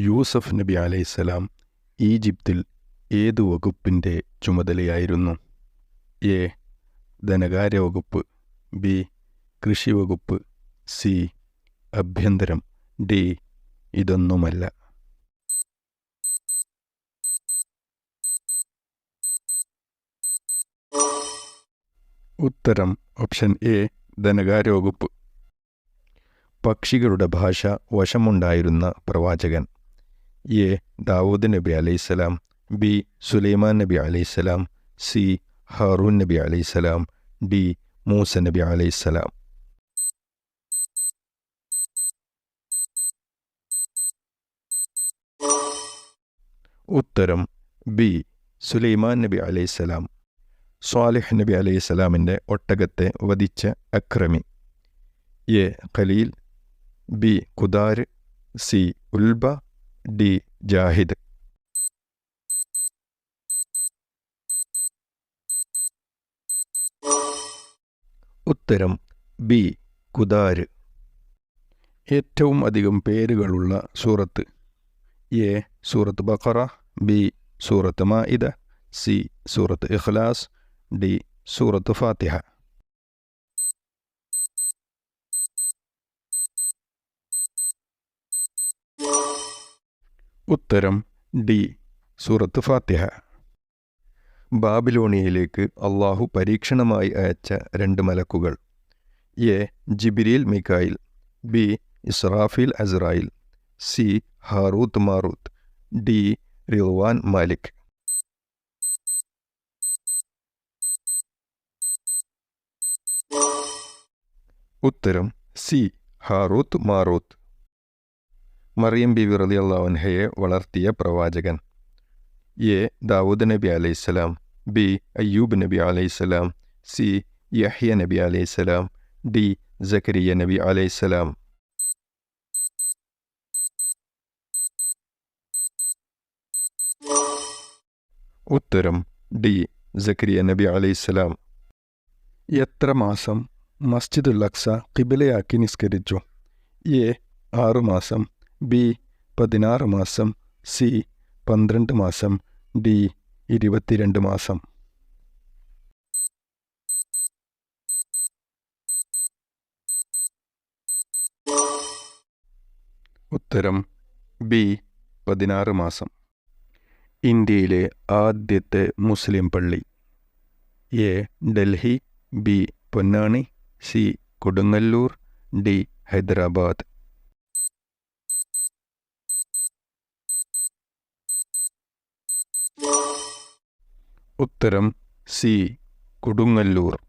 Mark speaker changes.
Speaker 1: യൂസഫ് നബി അലൈസലാം ഈജിപ്തിൽ ഏതു വകുപ്പിന്റെ ചുമതലയായിരുന്നു? എ. ധനകാര്യ വകുപ്പ് ബി. കൃഷി വകുപ്പ് സി. അഭ്യന്തരം ഡി. ഇതൊന്നുമല്ല. ഉത്തരം ഓപ്ഷൻ എ ധനകാര്യ വകുപ്പ്. പക്ഷികളുടെ ഭാഷ വശമുണ്ടായിരുന്ന പ്രവാചകൻ. എ ദാവൂദ് നബി അലൈഹിസ്സലാം ബി സുലൈമാൻ നബി അലൈഹിസ്സലാം സി ഹാറൂൻ നബി അലൈഹിസ്സലാം ഡി മൂസ നബി അലൈഹിസ്സലാം ഉത്തരം ബി സുലൈമാൻ നബി അലൈഹിസ്സലാം സ്വാലിഹ് നബി അലൈഹിസ്സലാമിന്റെ ഒട്ടകത്തെ വധിച്ച അക്രമി. എ ഖലീൽ ബി കുദാർ സി ഉൽബ ഡി ജാഹിദ്. ഉത്തരം ബി കുദാര് ഏറ്റവും അധികം പേരുകളുള്ള സൂറത്ത് എ സൂറത്ത് ബഖറ ബി സൂറത്ത് മാഇദ സി സൂറത്ത് ഇഖ്ലാസ് ഡി സൂറത്ത് ഫാത്തിഹ. ഉത്തരം ഡി. സൂറത്ത് ഫാത്തിഹ. ബാബിലോണിയയിലേക്ക് അള്ളാഹു പരീക്ഷണമായി അയച്ച രണ്ട് മലക്കുകൾ. എ. ജിബിരിൽ മിക്കായിൽ ബി. ഇസ്രാഫിൽ അസ്രായിൽ. സി. ഹാറൂത്ത് മാറൂത്ത്. ഡി. റിൽവാൻ മാലിക്. ഉത്തരം സി. ഹാറൂത്ത് മാറൂത്ത്. മറിയം ബി വിറലി അള്ളാഹുൻഹയെ വളർത്തിയ പ്രവാചകൻ. എ. ദാവൂദ് നബി അലൈഹിസ്സലാം ബി. അയ്യൂബ് നബി അലൈഹിസ്സലാം സി. യഹ്യ നബി അലൈഹിസ്സലാം ഡി. സക്കരിയ നബി അലൈഹിസ്സലാം ഉത്തരം ഡി. സക്കരിയ നബി അലൈഹിസ്സലാം എത്ര മാസം മസ്ജിദുൽ അക്സ കിബിലയാക്കി നിസ്കരിച്ചു? എ. ആറ് മാസം ബി പതിനാറ് മാസം സി പന്ത്രണ്ട് മാസം ഡി ഇരുപത്തിരണ്ട് മാസം. ഉത്തരം ബി പതിനാറ് മാസം. ഇന്ത്യയിലെ ആദ്യത്തെ മുസ്ലിം പള്ളി. A Delhi B Ponnani C Kodungallur D Hyderabad. ഉത്തരം സി. കൊടുങ്ങല്ലൂർ.